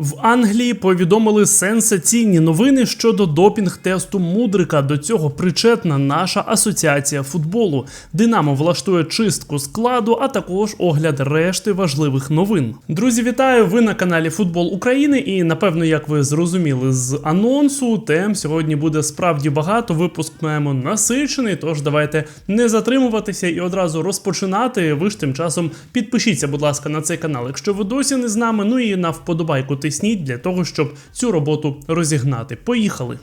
В Англії повідомили сенсаційні новини щодо допінг-тесту Мудрика. До цього причетна наша асоціація футболу. Динамо влаштує чистку складу, а також огляд решти важливих новин. Друзі, вітаю! Ви на каналі Футбол України. І напевно, як ви зрозуміли з анонсу, тем сьогодні буде справді багато. Випуск маємо насичений. Тож давайте не затримуватися і одразу розпочинати. Ви ж тим часом підпишіться, будь ласка, на цей канал, якщо ви досі не з нами. Ну і на вподобайку тисніть для того, щоб цю роботу розігнати. Поїхали!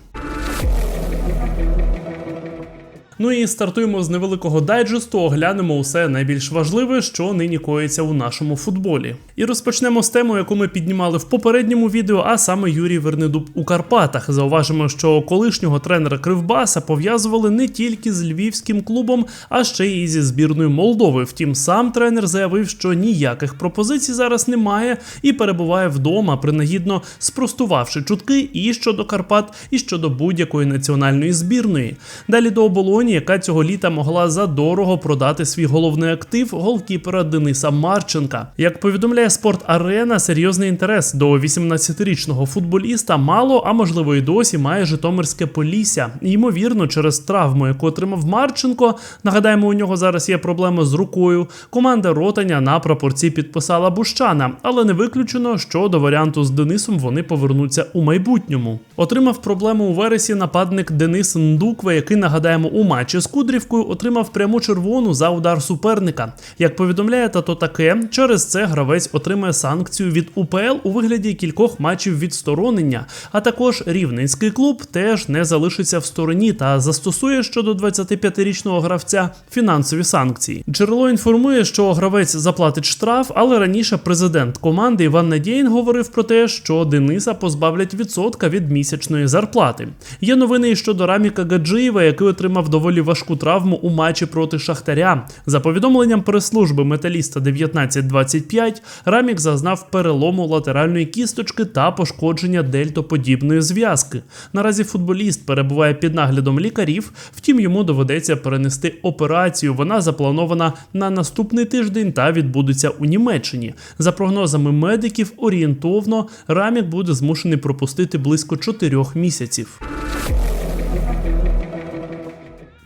Ну і стартуємо з невеликого дайджесту, оглянемо усе найбільш важливе, що нині коїться у нашому футболі. І розпочнемо з теми, яку ми піднімали в попередньому відео, а саме Юрій Вернедуб у Карпатах. Зауважимо, що колишнього тренера Кривбаса пов'язували не тільки з львівським клубом, а ще й зі збірною Молдови. Втім, сам тренер заявив, що ніяких пропозицій зараз немає і перебуває вдома, принагідно спростувавши чутки і щодо Карпат, і щодо будь-якої національної збірної. Далі до оболоні, яка цього літа могла задорого продати свій головний актив голкіпера Дениса Марченка. Як повідомляє Спорт Арена, серйозний інтерес до 18-річного футболіста мало, а можливо і досі має Житомирське Полісся. Ймовірно, через травму, яку отримав Марченко. Нагадаємо, у нього зараз є проблеми з рукою. Команда Ротаня на прапорці підписала Бущана, але не виключено, що до варіанту з Денисом вони повернуться у майбутньому. Отримав проблему у вересі нападник Денис Ндукве, який нагадаємо у матчі з Кудрівкою отримав пряму червону за удар суперника. Як повідомляє тато таке, через це гравець отримає санкцію від УПЛ у вигляді кількох матчів відсторонення. А також рівненський клуб теж не залишиться в стороні та застосує щодо 25-річного гравця фінансові санкції. Джерело інформує, що гравець заплатить штраф, але раніше президент команди Іван Надєєн говорив про те, що Дениса позбавлять відсотка від місячної зарплати. Є новини щодо Раміка Гаджиєва, який отримав доволі важку травму у матчі проти Шахтаря. За повідомленням прес-служби металіста 1925, Рамік зазнав перелому латеральної кісточки та пошкодження дельтоподібної зв'язки. Наразі футболіст перебуває під наглядом лікарів, втім йому доведеться перенести операцію. Вона запланована на наступний тиждень та відбудеться у Німеччині. За прогнозами медиків, орієнтовно Рамік буде змушений пропустити близько 4 місяців.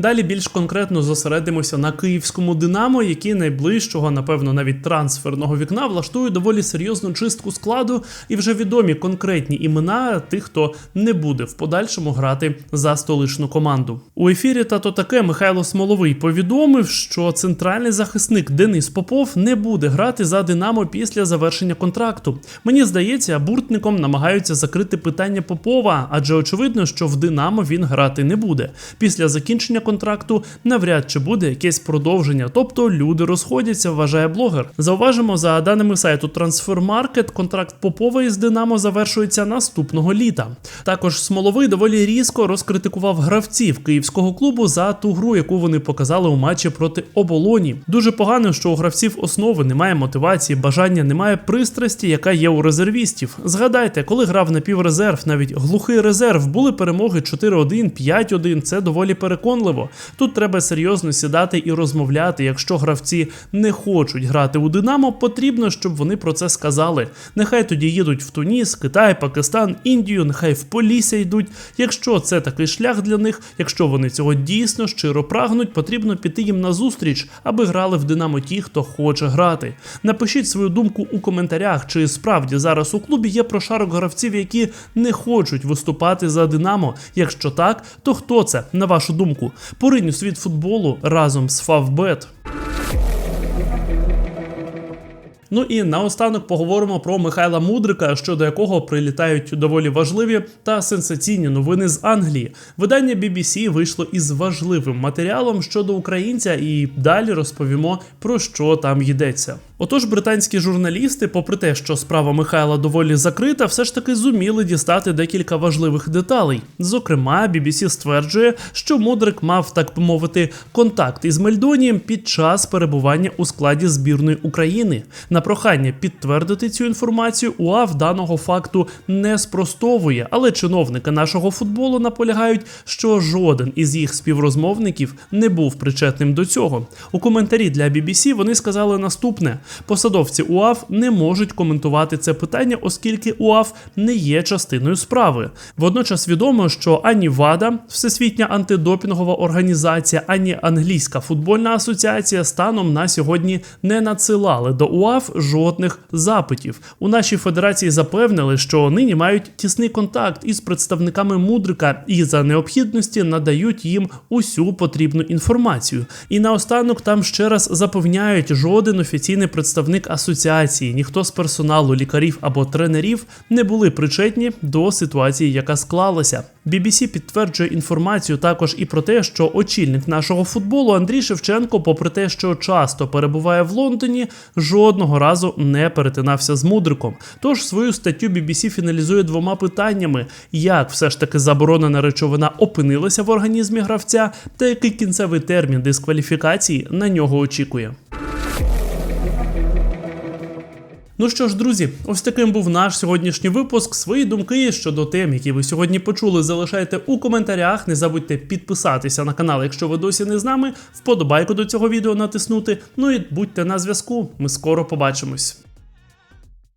Далі більш конкретно зосередимося на київському Динамо, які найближчого, напевно, навіть трансферного вікна влаштують доволі серйозну чистку складу, і вже відомі конкретні імена тих, хто не буде в подальшому грати за столичну команду. У ефірі тато таке Михайло Смоловий повідомив, що центральний захисник Денис Попов не буде грати за Динамо після завершення контракту. Мені здається, буртником намагаються закрити питання Попова, адже очевидно, що в Динамо він грати не буде. Після закінчення контракту навряд чи буде якесь продовження, тобто люди розходяться, вважає блогер. Зауважимо, за даними сайту Transfermarket, контракт Попова із Динамо завершується наступного літа. Також Смоловий доволі різко розкритикував гравців київського клубу за ту гру, яку вони показали у матчі проти оболоні. Дуже погано, що у гравців основи немає мотивації, бажання, немає пристрасті, яка є у резервістів. Згадайте, коли грав напіврезерв, навіть глухий резерв, були перемоги 4-1, 5-1. Це доволі переконливо. Тут треба серйозно сідати і розмовляти. Якщо гравці не хочуть грати у Динамо, потрібно, щоб вони про це сказали. Нехай тоді їдуть в Туніс, Китай, Пакистан, Індію, нехай в Полісся йдуть. Якщо це такий шлях для них, якщо вони цього дійсно щиро прагнуть, потрібно піти їм на зустріч, аби грали в Динамо ті, хто хоче грати. Напишіть свою думку у коментарях, чи справді зараз у клубі є прошарок гравців, які не хочуть виступати за Динамо. Якщо так, то хто це на вашу думку? Поринь у світ футболу разом з Фавбет. Ну і наостанок поговоримо про Михайла Мудрика, щодо якого прилітають доволі важливі та сенсаційні новини з Англії. Видання BBC вийшло із важливим матеріалом щодо українця, і далі розповімо про що там йдеться. Отож, британські журналісти, попри те, що справа Михайла доволі закрита, все ж таки зуміли дістати декілька важливих деталей. Зокрема, BBC стверджує, що Мудрик мав, так би мовити, контакт із Мельдонієм під час перебування у складі збірної України. Прохання підтвердити цю інформацію УАФ даного факту не спростовує, але чиновники нашого футболу наполягають, що жоден із їх співрозмовників не був причетним до цього. У коментарі для BBC вони сказали наступне: посадовці УАФ не можуть коментувати це питання, оскільки УАФ не є частиною справи. Водночас відомо, що ані ВАДА, Всесвітня антидопінгова організація, ані англійська футбольна асоціація станом на сьогодні не надсилали до Жодних запитів. У нашій федерації запевнили, що нині мають тісний контакт із представниками мудрика і за необхідності надають їм усю потрібну інформацію. І наостанок там ще раз запевняють, жоден офіційний представник асоціації, ніхто з персоналу, лікарів або тренерів не були причетні до ситуації, яка склалася. BBC підтверджує інформацію також і про те, що очільник нашого футболу Андрій Шевченко, попри те, що часто перебуває в Лондоні, жодного разу не перетинався з мудриком. Тож свою статтю BBC фіналізує двома питаннями: як все ж таки заборонена речовина опинилася в організмі гравця, та який кінцевий термін дискваліфікації на нього очікує. Ну що ж, друзі, ось таким був наш сьогоднішній випуск. Свої думки щодо тем, які ви сьогодні почули, залишайте у коментарях. Не забудьте підписатися на канал, якщо ви досі не з нами. Вподобайку до цього відео натиснути. Ну і будьте на зв'язку. Ми скоро побачимось.